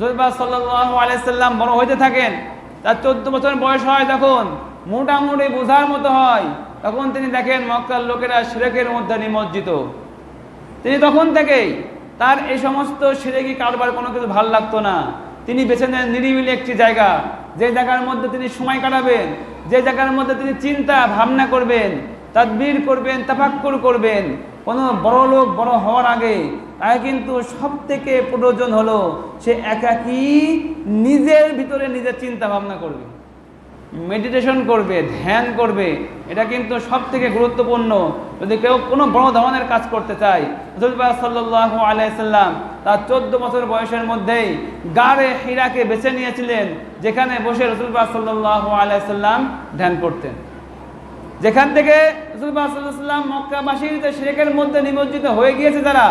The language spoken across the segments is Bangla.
আলাইসাল্লাম বড় হইতে থাকেন, তার চোদ্দ বছর বয়স হয় তখন মোটামুটি বোঝার মতো হয়, তখন তিনি দেখেন মক্কার লোকেরা সিরেকের মধ্যে নিমজ্জিত। তিনি তখন থেকেই তার এই সমস্ত সিরেকি কারবার কোনো কিছু ভালো লাগতো না। তিনি বেছে নেন নিরিবিলি একটি জায়গা, যে জায়গার মধ্যে তিনি সময় কাটাবেন, যে জায়গার মধ্যে তিনি চিন্তা, ভাবনা করবেন, তাদবির করবেন, তাফাক্কুর করবেন। কোনো বড় লোক বড় হওয়ার আগে তাই কিন্তু সব থেকে প্রয়োজন হলো, সে একাকী নিজের ভিতরে নিজের চিন্তা ভাবনা করবে। মেডিটেশন করবে, ধ্যান করবে। এটা কিন্তু সব থেকে গুরুত্বপূর্ণ। যদি কেউ কোনো বড় ধরনের কাজ করতে চায় সাল্লাহ আলাইসাল্লাম তার চোদ্দ বছর বয়সের মধ্যেই গাড়ে, হীরাকে বেছে নিয়েছিলেন, যেখানে বসে রসুলবাহ সাল্লাহ আলাইসাল্লাম ধ্যান করতেন। যেখান থেকে রসুলবাহ সাল্লাম মক্কাবাসীর শেখের মধ্যে নিমজ্জিত হয়ে গিয়েছে যারা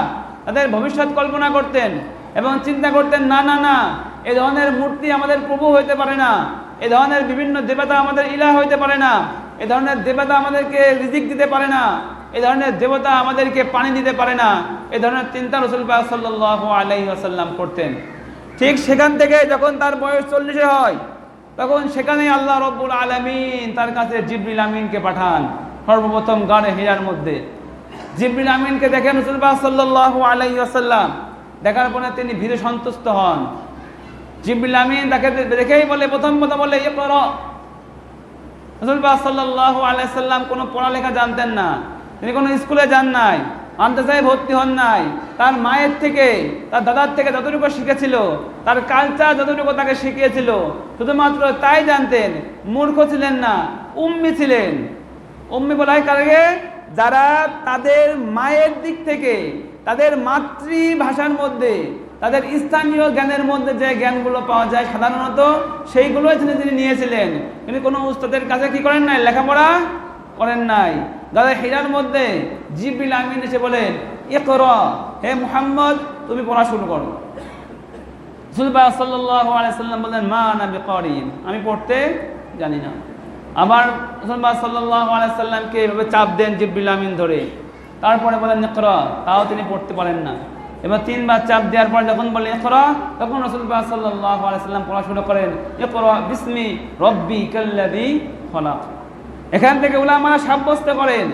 তাদের ভবিষ্যৎ কল্পনা করতেন এবং চিন্তা করতেন, না না না, এ ধরনের মূর্তি আমাদের প্রভু হইতে পারে না। এ ধরনের বিভিন্ন দেবতা আমাদের ইলা হইতে পারে না। এ ধরনের দেবতা আমাদেরকে রিজিক দিতে পারে না। এ ধরনের দেবতা আমাদেরকে পানি দিতে পারে না। এ ধরনের চিন্তা রসুল সাল্লাহ আলাই আসাল্লাম করতেন। ঠিক সেখান থেকে যখন তার বয়স চল্লিশে হয়, তখন সেখানে আল্লাহ রব্বুল আলমিন তার কাছে জিবরিল আমিনকে পাঠান সর্বপ্রথম গানে হীরার মধ্যে। জিবরিল আমিনকে দেখেন রসুলবাহ সাল্লাহ আলাই আসাল্লাম দেখার পরে তিনি ভীরে সন্তুষ্ট হন। জিবরিল আমিন তাকে দেখেই বলে, প্রথম কথা বলে ইয়ে কর রসুলবাহ সাল্লাহ আলাইসাল্লাম কোনো পড়ালেখা জানতেন না। তিনি কোনো স্কুলে যান নাই, মাদ্রাসায় ভর্তি হন নাই। তার মায়ের থেকে, তার দাদার থেকে যতটুকু শিখেছিল, তার কালচার যতটুকু তাকে শিখিয়েছিল, শুধুমাত্র তাই জানতেন, মূর্খ ছিলেন না, উম্মি ছিলেন। উম্মি বলা হয় কারণে যারা তাদের মায়ের দিক থেকে, তাদের মাতৃভাষার মধ্যে, তাদের স্থানীয় জ্ঞানের মধ্যে যে জ্ঞানগুলো পাওয়া যায় সাধারণত, সেইগুলোই তিনি তিনি নিয়েছিলেন। তিনি কোনো উস্তাদের কাছে কি করেন নাই? লেখাপড়া করেন নাই। দাদা হীরার মধ্যে জিবিল আমিন এসে বলেন এ কর হে মুহাম্মদ, তুমি পড়া শুরু করো। সুলবা সাল্লাহ আলাইসাল্লাম বললেন, মা করিম আমি পড়তে জানি না। আবার সুলবা সাল্লাহ এভাবে চাপ দেন জিবিল আমিন ধরে। তারপরে বলেন কর তাও তিনি পড়তে পারেন না। এবার তিনবার চাপ দেওয়ার পর যখন বলেন করা তখন রসুল্লাহ সাল্লাহ আলাইসাল্লাম পড়া শুরু করেন এ করা বিসমি রব্বি কাল্লাদি ফলা এখান থেকে ওলামা সাব্যস্ত করেন,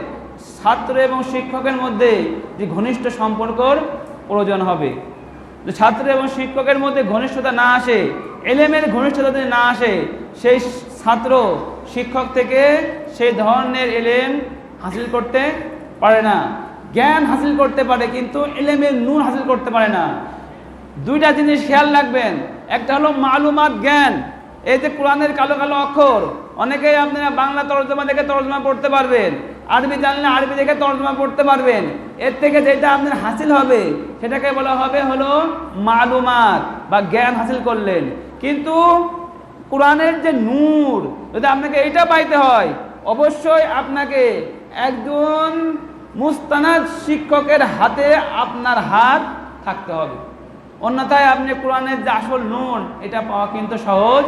ছাত্র এবং শিক্ষকের মধ্যে যে ঘনিষ্ঠ সম্পর্কর প্রয়োজন হবে। ছাত্র এবং শিক্ষকের মধ্যে ঘনিষ্ঠতা না আসে, এলেমের ঘনিষ্ঠতা যদি না আসে, সেই ছাত্র শিক্ষক থেকে সেই ধরনের এলেম হাসিল করতে পারে না। জ্ঞান হাসিল করতে পারে, কিন্তু এলেমের নূর হাসিল করতে পারে না। দুইটা জিনিস খেয়াল রাখবেন। একটা হলো মালুমাত জ্ঞান। এই যে কোরআনের কালো কালো অক্ষর, অনেকেই আপনারা বাংলা তর্জমা দেখে তর্জমা পড়তে পারবেন। আরবি জানলে আরবি দেখে তর্জমা পড়তে পারবেন। এর থেকে যেটা আপনার হাসিল হবে, সেটাকে বলা হবে হলো মালুমাত বা জ্ঞান হাসিল করলেন। কিন্তু কোরআনের যে নূর, যদি আপনাকে এইটা পাইতে হয়, অবশ্যই আপনাকে একজন মুস্তানাদ শিক্ষকের হাতে আপনার হাত থাকতে হবে। অন্যথায় আপনি কোরআনের যে আসল নূর, এটা পাওয়া কিন্তু সহজ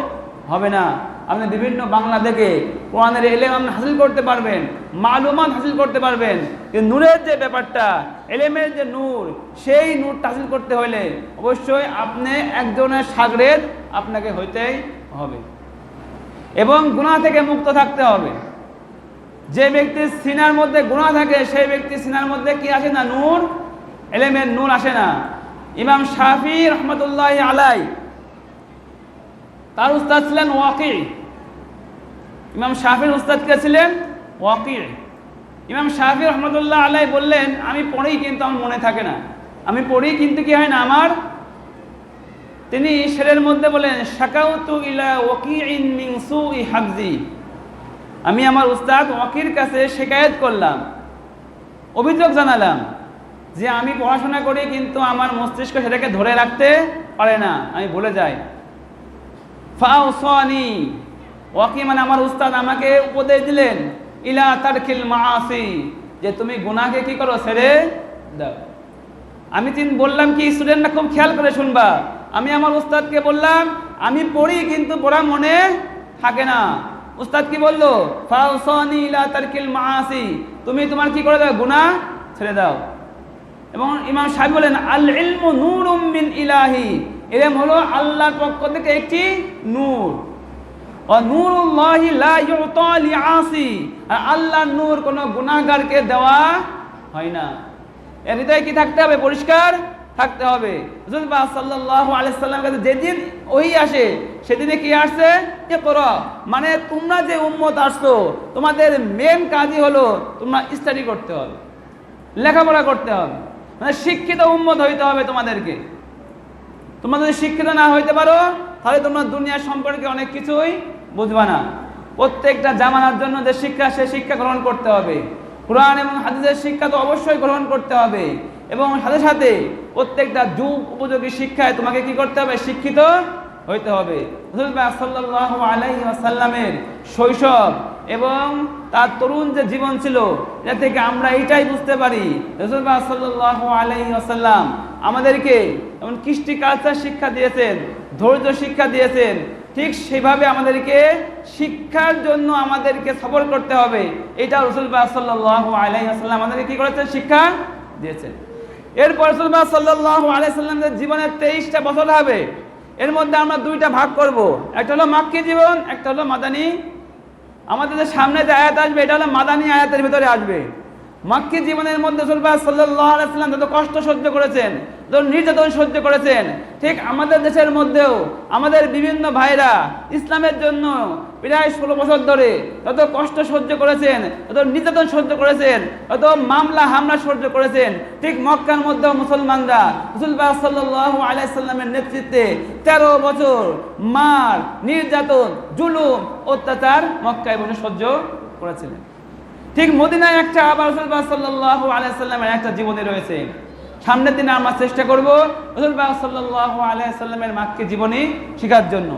হবে না। আপনি বিভিন্ন বাংলা থেকে কোরআনের এলেম আপনি হাসিল করতে পারবেন, মালুমাত হাসিল করতে পারবেন, কিন্তু নূরের যে ব্যাপারটা, এলেমের যে নূর, সেই নূরটা হাসিল করতে হলে অবশ্যই আপনি একজনের সাগরের আপনাকে হইতেই হবে। এবং গুণা থেকে মুক্ত থাকতে হবে। যে ব্যক্তির সিনার মধ্যে গুণা থাকে, সেই ব্যক্তি সিনার মধ্যে কি আসে না? নূর। এলেমের নূর আসে না। ইমাম শাফি রহমতুল্লাহ আলাই তার উস্তাদ ছিলেন ওয়াকি। ইমাম শাফির উস্তাদ কে ছিলেন? ওয়াকি। ইমাম শাফি রহমতুল্লাহ আলাই বললেন, আমি পড়ি কিন্তু আমার মনে থাকে না। আমি পড়ি কিন্তু কি হয় না? আমার তিনি শেরের মধ্যে বলেন, শাকাউতু ইলা ওয়াকিইন মিন সুই হাফজি। আমি আমার উস্তাদ ওয়াকির কাছে শেকায়ত করলাম, অভিযোগ জানালাম যে আমি পড়াশোনা করি কিন্তু আমার মস্তিষ্ক সেটাকে ধরে রাখতে পারে না। আমি ভুলে যাই, ফাউসানি। ওয়াকি মানে আমার উস্তাদ আমাকে উপদেশ দিলেন, ইলা তারকিল মাআসি। যে তুমি গুনাহকে কি করো, ছেড়ে দাও। আমি তিন বললাম কি, স্টুডেন্টরা খুব খেয়াল করে শুনবা। আমি আমার উস্তাদকে বললাম, আমি পড়ি কিন্তু পড়া মনে থাকে না। উস্তাদ কি বলল তুমি তোমার কি করে দাও? গুনাহ ছেড়ে দাও। এবং ইমাম সাহেব বলেন, আল ইলমু নূরুম মিন ইলাহি। এরম হলো আল্লাহর পক্ষ থেকে একটি নূর। আল্লাহর নূর কোনো গুনাহগারকে দেওয়া হয় না। এর হৃদয়ে কি থাকতে হবে? পরিষ্কার? থাকতে হবে। রাসূলুল্লাহ সাল্লাল্লাহু আলাইহি সাল্লাম কাছে যেদিন ওই আসে, সেদিনে কি আসছে? যে করো মানে তোমরা যে উম্মত আসছো, তোমাদের মেন কাজই হলো তোমরা স্টাডি করতে হবে, লেখাপড়া করতে হবে। মানে শিক্ষিত উম্মত হইতে হবে তোমাদেরকে। তোমরা যদি শিক্ষিত না হইতে পারো, তাহলে তোমরা দুনিয়া সম্পর্কে অনেক কিছুই বুঝবা না। প্রত্যেকটা জামানার জন্য যে শিক্ষা, সে শিক্ষা গ্রহণ করতে হবে। কোরআন এবং হাদিসের শিক্ষা তো অবশ্যই গ্রহণ করতে হবে। এবং সাথে সাথে প্রত্যেকটা যুগ উপযোগী শিক্ষায় তোমাকে কি করতে হবে? শিক্ষিত হইতে হবে। সাল্লাল্লাহু আলাইহি শৈশব এবং তার তরুণ যে জীবন ছিল এটা থেকে আমরা এইটাই বুঝতে পারি। সাল্লাল্লাহু আলাইহি আমাদেরকে যেমন কৃষ্টি কালচার শিক্ষা দিয়েছেন, ধৈর্য শিক্ষা দিয়েছেন, ঠিক সেভাবে আমাদেরকে শিক্ষার জন্য আমাদেরকে সফর করতে হবে। এটা রসুল্লাহ সাল্লাল্লাহু আলাইহি ওয়াসাল্লাম আমাদেরকে কি করেছেন? শিক্ষা দিয়েছেন। এরপর রসুল্লাহ জীবনের তেইশটা বছর হবে। এর মধ্যে আমরা দুইটা ভাগ করব। একটা হলো মাক্কি জীবন, একটা হলো মাদানি। আমাদের যে সামনে যে আয়াত আসবে, এটা হলো মাদানি আয়াতের ভিতরে আসবে। মাক্কি জীবনের মধ্যে সুলবাহ সাল্লাহ আলাইসাল্লাম যত কষ্ট সহ্য করেছেন নির্যাতন সহ্য করেছেন। ঠিক আমাদের দেশের মধ্যেও আমাদের বিভিন্ন ভাইরা ইসলামের জন্য প্রায় ষোলো বছর ধরে যত কষ্ট সহ্য করেছেন, যত নির্যাতন সহ্য করেছেন, যত মামলা, হামলা সহ্য করেছেন, ঠিক মক্কার মধ্যেও মুসলমানরা রসুলবাহ সাল্লাহ আলাইসাল্লামের নেতৃত্বে তেরো বছর মার, নির্যাতন, জুলুম, অত্যাচার মক্কায় বসে সহ্য করেছিলেন। ঠিক মদিনায় একটা আবার রসুলবাহ সাল্লাহ আলাইসাল্লামের একটা জীবনী রয়েছে। সামনের দিনে আমরা চেষ্টা করব। রসুলবাহ সাল্লাহ আলাইসাল্লামের মাকে জীবনী শেখার জন্য।